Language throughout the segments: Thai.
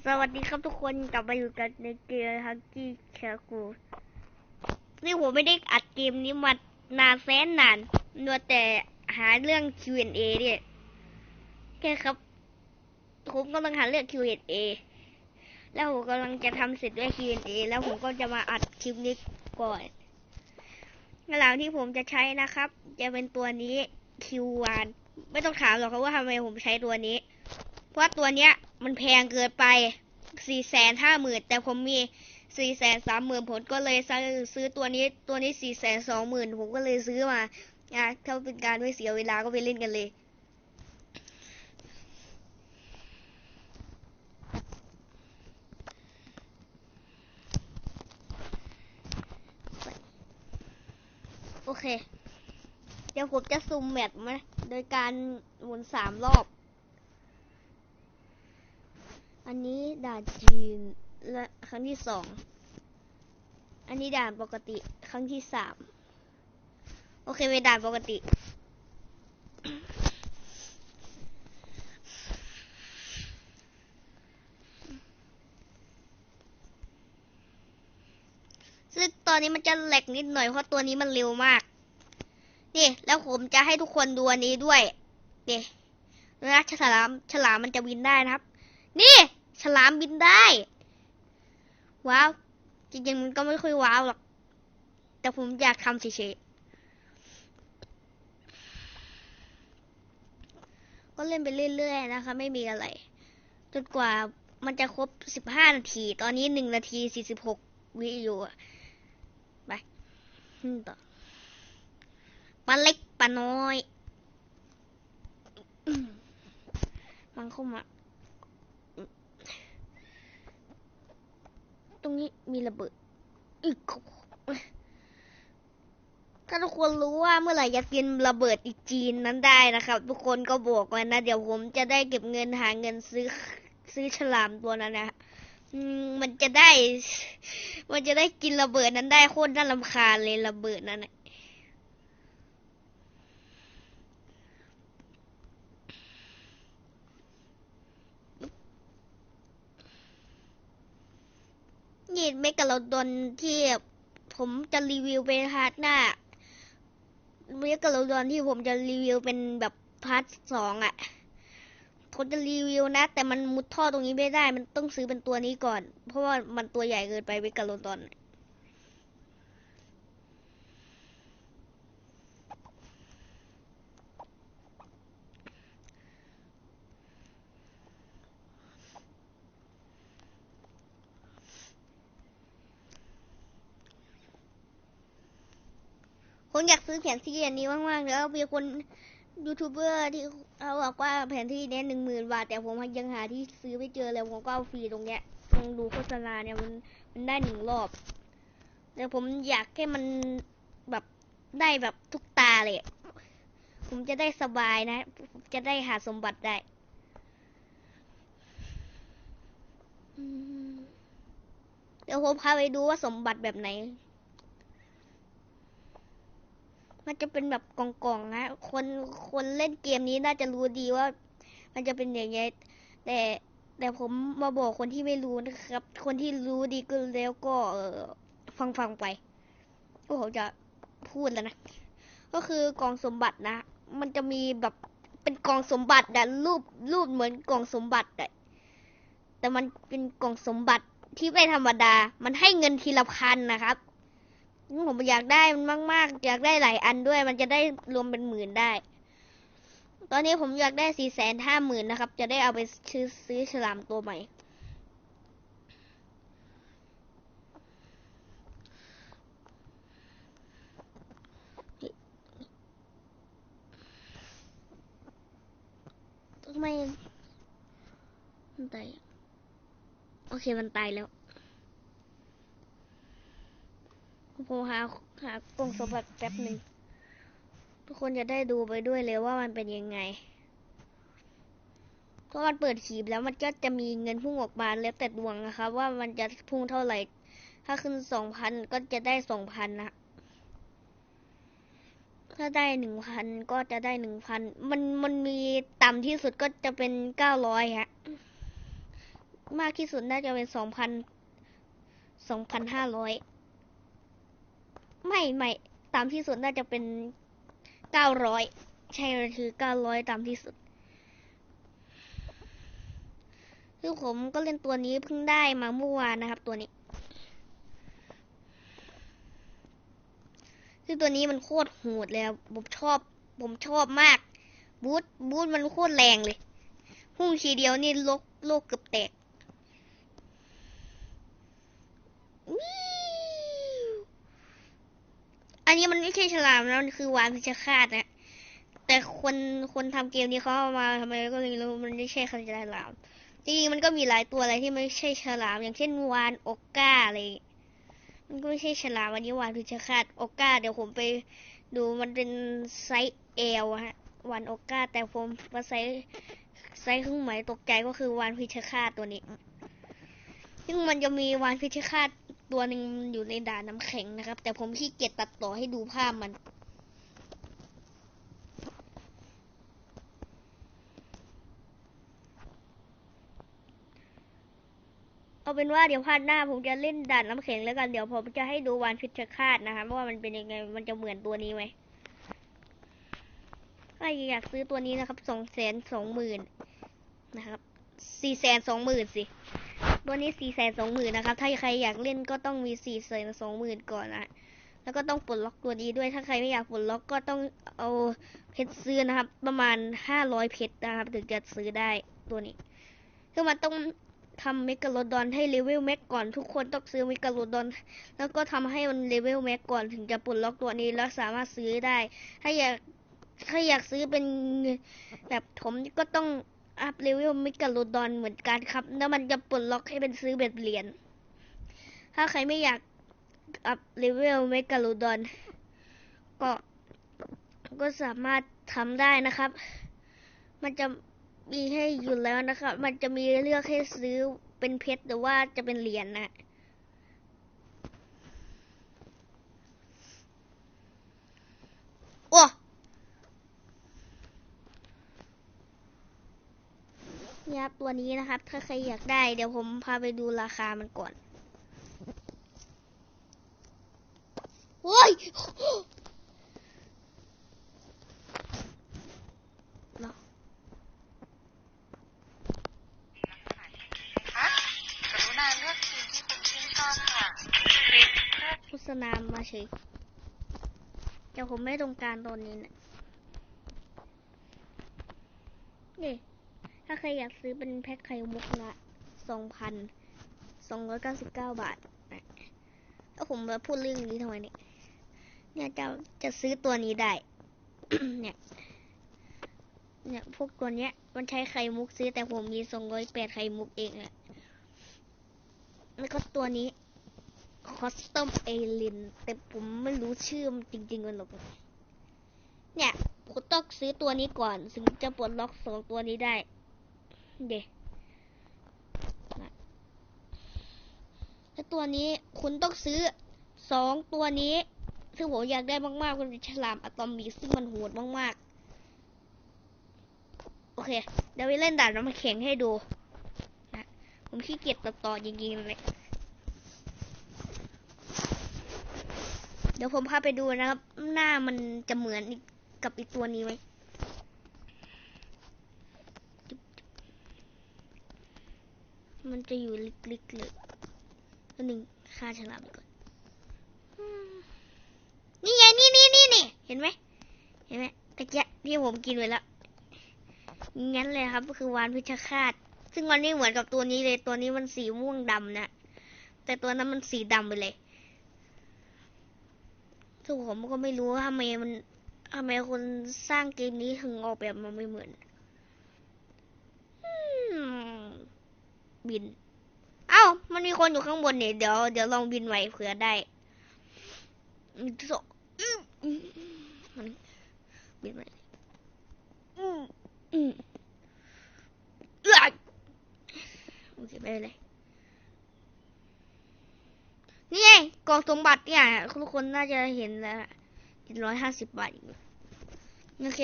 สวัสดีครับทุกคนกลับมาอยู่กันในเกมฮักกี้แคคูนี่ผมไม่ได้อัดเกมนี้มานานแสนนานนัวแต่หาเรื่อง Q&A เนี่ยแค่ครับ ผมกำลังหาเรื่อง Q&A แล้วผมกำลังจะทำเสร็จด้วย Q&A แล้วผมก็จะมาอัดคลิปนี้ก่อนหล่ำที่ผมจะใช้นะครับ จะเป็นตัวนี้ Q1 ไม่ต้องถามหรอกครับว่าทำไมผมใช้ตัวนี้ เพราะตัวเนี้ยมันแพงเกินไปสี่แสนห้าหมื่นแต่ผมมีสี่แสนสามหมื่นผมก็เลยซื้อซื้อตัวนี้ตัวนี้สี่แสนสองหมื่นผมก็เลยซื้อมาอะถ้าเป็นการไม่เสียเวลาก็ไปเล่นกันเลยโอเค เดี๋ยวผมจะซุมแมตช์มาโดยการหมุนสามรอบ อันนี้ด่านจีนและครั้งที่สอง อันนี้ด่านปกติครั้งที่สาม โอเคเป็นด่านปกติ ซึ่งตอนนี้มันจะแหลกนิดหน่อยเพราะตัวนี้มันเร็วมาก นี่ แล้วผมจะให้ทุกคนดูอันนี้ด้วย นี่นะฉลาม ฉลามมันจะบินได้นะครับ นี่ ฉลามบินได้ ว้าว จริงๆมันก็ไม่ค่อยว้าวหรอก แต่ผมอยากทำเฉยๆ ก็เล่นไปเรื่อยๆนะคะ ไม่มีอะไร จนกว่ามันจะครบสิบห้านาที ตอนนี้หนึ่งนาทีสี่สิบหกวิอยู่ไปต่อปลาเล็กปลาน้อย มันเข้ามา ตรงนี้มีระเบิดอีกถ้าทุกคนรู้ว่าเมื่อไหร่จะกินระเบิดอีกจีนนั้นได้นะครับ ทุกคนก็บอกไว้นะ เดี๋ยวผมจะได้เก็บเงินหาเงินซื้อซื้อฉลามตัวนั้นนะมมันจะได้ มันจะได้กินระเบิดนั้นได้โคตรน่ารำคาญเลยระเบิดนั้นนะ นี่เมกะโลดอนที่ผมจะรีวิวเป็นพาร์ทหน้าเมกะโลดอนที่ผมจะรีวิวเป็นแบบพาร์ทสองอะ่ะผมจะรีวิวนะ แต่มันมุดท่อตรงนี้ไม่ได้ มันต้องซื้อเป็นตัวนี้ก่อน เพราะว่ามันตัวใหญ่เกินไปเมกะโลดอน ผมอยากซื้อแผนที่อันนี้มากๆแล้วมีคนยูทูบเบอร์ที่เขาบอกว่าแผนที่เนี้ยหนึ่งหมื่นบาท แต่ผมยังหาที่ซื้อไม่เจอเลยผมก็เอาฟรีตรงเนี้ยลองดูโฆษณาเนี่ยมันมันได้หนึ่งรอบ แต่ผมอยากให้มันแบบได้แบบทุกตาเลย ผมจะได้สบายนะ ผมจะได้หาสมบัติได้เดี๋ยวผมพาไปดูว่าสมบัติแบบไหน มันจะเป็นแบบกล่องๆนะ คนคนเล่นเกมนี้น่าจะรู้ดีว่า มันจะเป็นอย่างไงแต่แต่ผมมาบอกคนที่ไม่รู้นะครับ คนที่รู้ดีก็แล้วก็เออฟังฟังไปก็ผมจะพูดแล้วนะ ก็คือกองสมบัตินะ มันจะมีแบบเป็นกองสมบัติอะรูปรูปเหมือนกองสมบัติอะแต่มันเป็นกองสมบัติที่ไม่ธรรมดา มันให้เงินทีละพันนะครับ ผมอยากได้มันมาก ๆ อยากได้หลายอันด้วย มันจะได้รวมเป็นหมื่นได้ ตอนนี้ผมอยากได้สี่แสนห้าหมื่นนะครับ จะได้เอาไปซื้อซื้อฉลามตัวใหม่ ทำไมมันตาย โอเค มันตายแล้ว ผมหาหากล่องสมบัติแป๊บหนึ่งทุกคนจะได้ดูไปด้วยเลยว่ามันเป็นยังไงเพราะมันเปิดขีบแล้วมันก็จะมีเงินพุ่งออกมาแล้วแต่ดวงนะครับ ว่ามันจะพุ่งเท่าไหร่ ถ้าขึ้นสองพันก็จะได้สองพันนะถ้าได้หนึ่งพันก็จะได้หนึ่งพันมันมันมีต่ำที่สุดก็จะเป็นเก้าร้อยฮะ มากที่สุดน่าจะเป็นสองพันสองพันห้าร้อย ไม่ไม่ตามที่สุดน่าจะเป็นเก้าร้อยใช่เลยคือเก้าร้อยตามที่สุดคือผมก็เล่นตัวนี้เพิ่งได้มาเมื่อวานนะครับ ตัวนี้ คือตัวนี้มันโคตรโหดเลยผมชอบ ผมชอบมาก บูทบูทมันโคตรแรงเลยพุ่งทีเดียวนี่โลกโลกเกือบแตกวิว อันนี้มันไม่ใช่ฉลามนะมันคือวานพิชคาตนะ แต่คนคนทำเกมนี้เขาเอามาทำไมก็ไม่รู้มันไม่ใช่คฉลามจริงๆมันก็มีหลายตัวอะไรที่ไม่ใช่ฉลาม อย่างเช่นวานโอกก้าอะไรอย่างงี้มันก็ไม่ใช่ฉลามอันนี้วานพิชคาตโอกก้า เดี๋ยวผมไปดูมันเป็นไซส์เอลฮะวานโอกก้า แต่ผมมาไซส์ไซส์เครื่องหมายตกใจก็คือวานพิชคาตตัวนี้ซึ่งมันจะมีวานพิชคาต ตัวหนึ่งอยู่ในด่านน้ำแข็งนะครับ แต่ผมขี้เกียจตัดต่อให้ดูภาพมัน เอาเป็นว่าเดี๋ยวพาดหน้าผมจะเล่นด่านน้ำแข็งแล้วกันเดี๋ยวผมจะให้ดูวานพิชคาตนะคะว่ามันเป็นยังไงมันจะเหมือนตัวนี้ไหมถ้าอยากซื้อตัวนี้นะครับสองแสนสองหมื่นนะครับสี่แสนสองหมื่นสิ ตัวนี้สี่แสนสองหมื่นนะครับ ถ้าใครอยากเล่นก็ต้องมีสี่แสนสองหมื่นก่อนนะแล้วก็ต้องปลดล็อกตัวนี้ด้วย ถ้าใครไม่อยากปลดล็อกก็ต้องเอาเพชรซื้อนะครับ ประมาณห้าร้อยเพชรนะครับ ถึงจะซื้อได้ตัวนี้คือมันต้องทำเมกะโลดอนให้เลเวลแม็กก่อนทุกคนต้องซื้อเมกะโลดอน แล้วก็ทำให้มันเลเวลแม็กก่อนถึงจะปลดล็อกตัวนี้แล้วสามารถซื้อได้ ถ้าอยากถ้าอยากซื้อเป็นแบบผมก็ต้อง อัพเลเวลเมกาโลดอนเหมือนกันครับ แล้วมันจะปลดล็อกให้เป็นซื้อแบบเหรียญ ถ้าใครไม่อยากอัพเลเวลเมกาโลดอนก็ก็สามารถทำได้นะครับ มันจะมีให้อยู่แล้วนะครับ มันจะมีเลือกให้ซื้อเป็นเพชรหรือว่าจะเป็นเหรียญนะ นี่ครับตัวนี้นะครับ ถ้าใครอยากได้ เดี๋ยวผมพาไปดูราคามันก่อนโอ้ยเนาะคะกรุณาเลือกทีมที่คุณชื่นชอบค่ะโฆษณามาเฉยแต่ผมไม่ต้องการตอนนี้นะนี่ ถ้าใครอยากซื้อเป็นแพ็คไข่มุกละสองพันสองร้อยเก้าสิบเก้าบาทแล้วผมมาพูดเรื่องนี้ทำไมเนี่ย เนี่ยจะจะซื้อตัวนี้ได้ เนี่ย เนี่ยพวกตัวเนี้ย มันใช้ไข่มุกซื้อแต่ผมมีสองร้อยแปดไข่มุกเองอะแล้วก็ตัวนี้คอสตอมเอลินแต่ผมไม่รู้ชื่อมันจริง ๆ มันหรอก เนี่ยคุณต้องซื้อตัวนี้ก่อน ถึงจะปลดล็อกสองตัวนี้ได้ เดะแล้วตัวนี้คุณต้องซื้อสองตัวนี้ซึ่งผมอยากได้มากๆมันเป็นฉลามอะตอมิกซึ่งมันโหดมากๆ โอเค เดี๋ยวไปเล่นด่านน้ำแข็งให้ดูนะผมขี้เกียจตัดต่อจริงๆเลยเดี๋ยวผมพาไปดูนะครับ หน้ามันจะเหมือนกับอีกตัวนี้ไหมจุ๊บๆ มันจะอยู่ลึกๆเลยตัวหนึ่งฆ่าฉลามไปก่อนนี่ไงนี่นี่นี่นี่เห็นไหมเห็นไหมตะเกียบที่ผมกินไว้แล้วงั้นเลยครับก็คือวานพิชคาต ซึ่งวันนี้เหมือนกับตัวนี้เลย ตัวนี้มันสีม่วงดำนะแต่ตัวนั้นมันสีดำไปเลยซึ่งผมก็ไม่รู้ว่าทำไมมันทำไมคนสร้างเกมนี้ถึงออกแบบมาไม่เหมือนอืม บิน เอ้า มันมีคนอยู่ข้างบนเนี่ยเดี๋ยวเดี๋ยวลองบินไหวเผื่อได้อืมโซอืมอืมมันบินไหวอืมอืมเอ้ยโอเคไม่เป็นไรนี่ไงกล่องสมบัติเนี่ยทุกคนน่าจะเห็นแล้วเจ็ดร้อยห้าสิบบาทอีกโอเค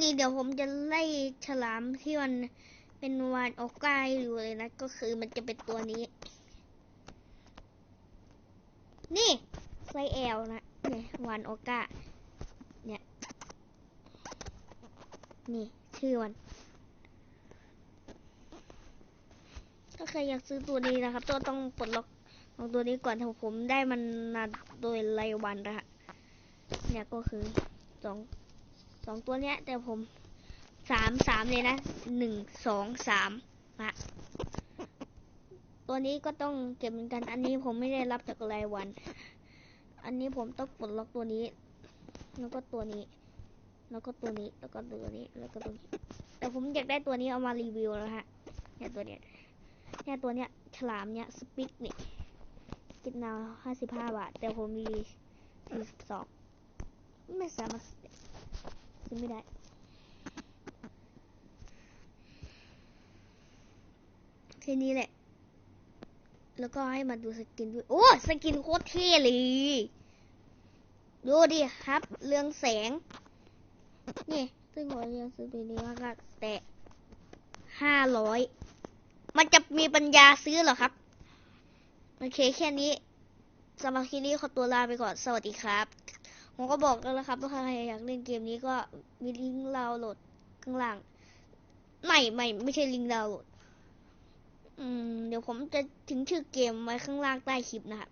กี้เดี๋ยวผมจะไล่ฉลามที่มันเป็นวานออกกาให้ดูเลยนะ ก็คือมันจะเป็นตัวนี้ นี่ไซแอลนะเนี่ยวานออกกาเนี่ยนี่ชื่อมันถ้าใครอยากซื้อตัวนี้นะครับก็ต้องปลดล็อกของตัวนี้ก่อนถ้าผมได้มันมาโดยรายวันนะฮะเนี่ยก็คือสอง สองตัวเนี้ย แต่ผมสามสามเลยนะหนึ่งสองสามนะตัวนี้ก็ต้องเก็บเหมือนกัน อันนี้ผมไม่ได้รับจากรายวัน อันนี้ผมต้องปลดล็อกตัวนี้ แล้วก็ตัวนี้ แล้วก็ตัวนี้ แล้วก็ตัวนี้ แล้วก็ตัวนี้ แต่ผมอยากได้ตัวนี้เอามารีวิวแล้วฮะ เนี่ยตัวเนี้ย เนี่ยตัวเนี้ย ฉลามเนี้ยสปิกนี่คิดนาห้าสิบห้าบาท แต่ผมมีสี่สิบสองไม่สามารถ ซื้อไม่ได้แค่นี้แหละ แล้วก็ให้มาดูสกินด้วย โอ้สกินโคตรเท่เลย ดูดิครับ เรืองแสง นี่ซึ่งผมยังซื้อไปนี้ว่าก็แต่ห้าร้อย มันจะมีปัญญาซื้อเหรอครับ โอเคแค่นี้สำหรับคลิปนี้ขอตัวลาไปก่อน สวัสดีครับ ผมก็บอกกันแล้วครับ ถ้าใครอยากเล่นเกมนี้ก็มีลิงก์ดาวน์โหลดข้างล่าง ไม่ไม่ไม่ใช่ลิงก์ดาวน์โหลด อืม เดี๋ยวผมจะทิ้งชื่อเกมไว้ข้างล่างใต้คลิปนะครับ